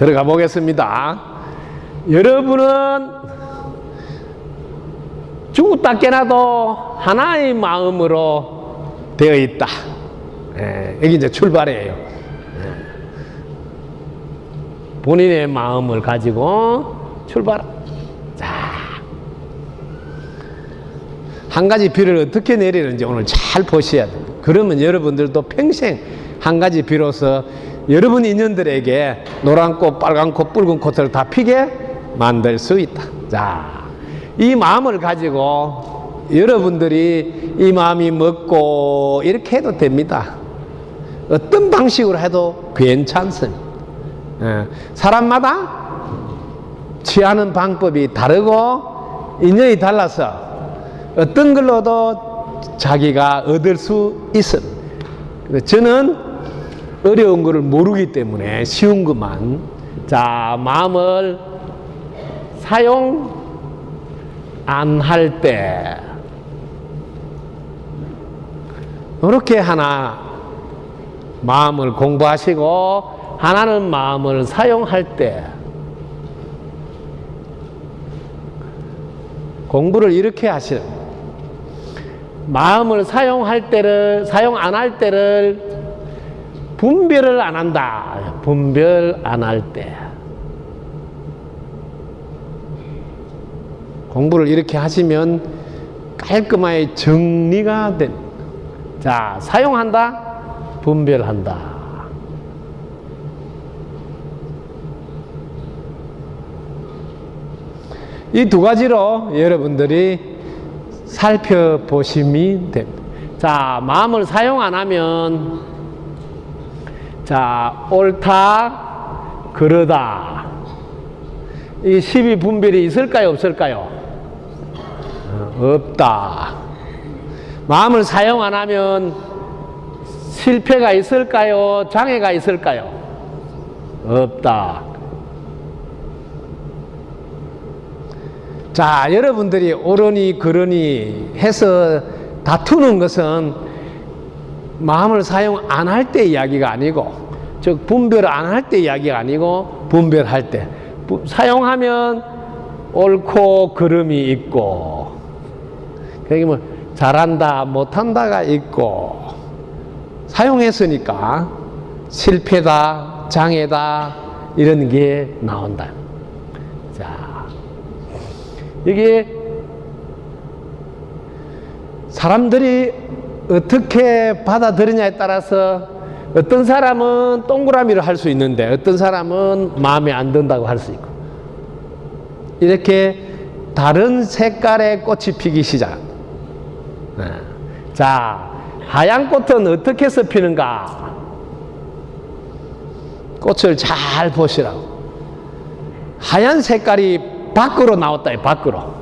들어가 보겠습니다. 여러분은 죽었다 깨나도 하나의 마음으로 되어 있다. 예, 여기 이제 출발이에요. 예. 본인의 마음을 가지고 출발. 자, 한 가지 비를 어떻게 내리는지 오늘 잘 보셔야 돼요. 그러면 여러분들도 평생 한 가지 비로서 여러분 인연들에게 노란 꽃, 빨간 꽃, 붉은 꽃을 다 피게 만들 수 있다. 자, 이 마음을 가지고 여러분들이 이 마음이 먹고 이렇게 해도 됩니다. 어떤 방식으로 해도 괜찮습니다. 예, 사람마다 취하는 방법이 다르고 인연이 달라서 어떤 걸로도 자기가 얻을 수 있습니다. 저는 어려운 것을 모르기 때문에 쉬운 것만. 자 마음을 사용 안 할 때 이렇게 하나 마음을 공부하시고 하나는 마음을 사용할 때 공부를 이렇게 하시는 마음을 사용할 때를 사용 안 할 때를 분별을 안 한다. 분별 안 할 때. 공부를 이렇게 하시면 깔끔하게 정리가 된. 자, 사용한다. 분별한다. 이 두 가지로 여러분들이 살펴보시면 됩니다. 자, 마음을 사용 안 하면, 자, 옳다, 그러다. 이 십이 분별이 있을까요, 없을까요? 어, 없다. 마음을 사용 안 하면 실패가 있을까요? 장애가 있을까요? 없다. 자, 여러분들이 옳으니 그러니 해서 다투는 것은 마음을 사용 안 할 때 이야기가 아니고, 즉, 분별을 안할 때 이야기가 아니고, 분별할 때. 부- 사용하면 옳고 그름이 있고, 그게 뭐, 잘한다, 못한다가 있고, 사용했으니까 실패다, 장애다, 이런 게 나온다. 자. 이게 사람들이 어떻게 받아들이냐에 따라서 어떤 사람은 동그라미를 할 수 있는데 어떤 사람은 마음에 안 든다고 할 수 있고 이렇게 다른 색깔의 꽃이 피기 시작. 네. 자, 하얀 꽃은 어떻게 해서 피는가? 꽃을 잘 보시라고. 하얀 색깔이 밖으로 나왔다, 밖으로.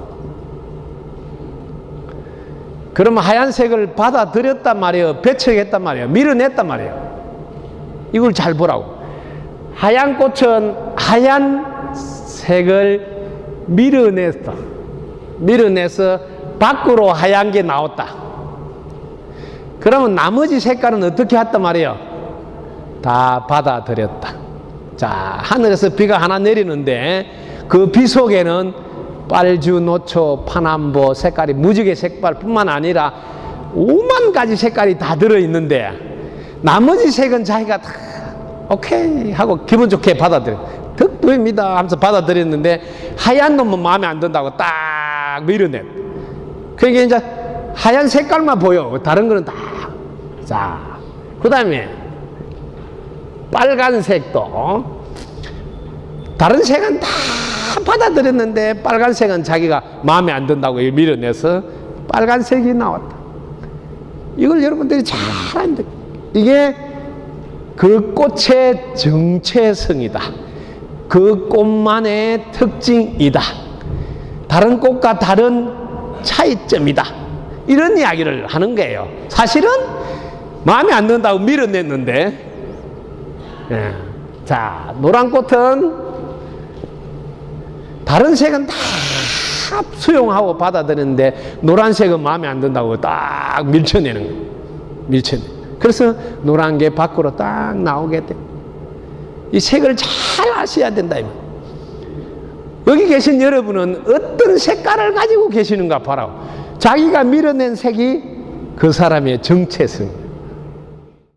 그러면 하얀색을 받아들였단 말이에요. 배척했단 말이에요. 밀어냈단 말이에요. 이걸 잘 보라고. 하얀 꽃은 하얀 색을 밀어냈어. 밀어내서 밖으로 하얀 게 나왔다. 그러면 나머지 색깔은 어떻게 했단 말이에요? 다 받아들였다. 자, 하늘에서 비가 하나 내리는데 그 비 속에는 빨주, 노초, 파남보 색깔이 무지개 색깔뿐만 아니라 5만 가지 색깔이 다 들어있는데 나머지 색은 자기가 다 오케이 하고 기분 좋게 받아들여. 덕분입니다 하면서 받아들였는데 하얀 놈은 마음에 안 든다고 딱 밀어내. 그게 이제 하얀 색깔만 보여. 다른 거는 다. 자, 그 다음에 빨간색도 다른 색은 다 받아들였는데 빨간색은 자기가 마음에 안 든다고 밀어내서 빨간색이 나왔다. 이걸 여러분들이 잘 안돼. 이게 그 꽃의 정체성이다. 그 꽃만의 특징이다. 다른 꽃과 다른 차이점이다. 이런 이야기를 하는 거예요. 사실은 마음에 안 든다고 밀어냈는데, 예. 자, 노란 꽃은 다른 색은 다 수용하고 받아들이는데 노란색은 마음에 안 든다고 딱 밀쳐내는 거예요. 밀쳐내. 그래서 노란 게 밖으로 딱 나오게 돼. 이 색을 잘 아셔야 된다. 여기 계신 여러분은 어떤 색깔을 가지고 계시는가 봐라. 자기가 밀어낸 색이 그 사람의 정체성.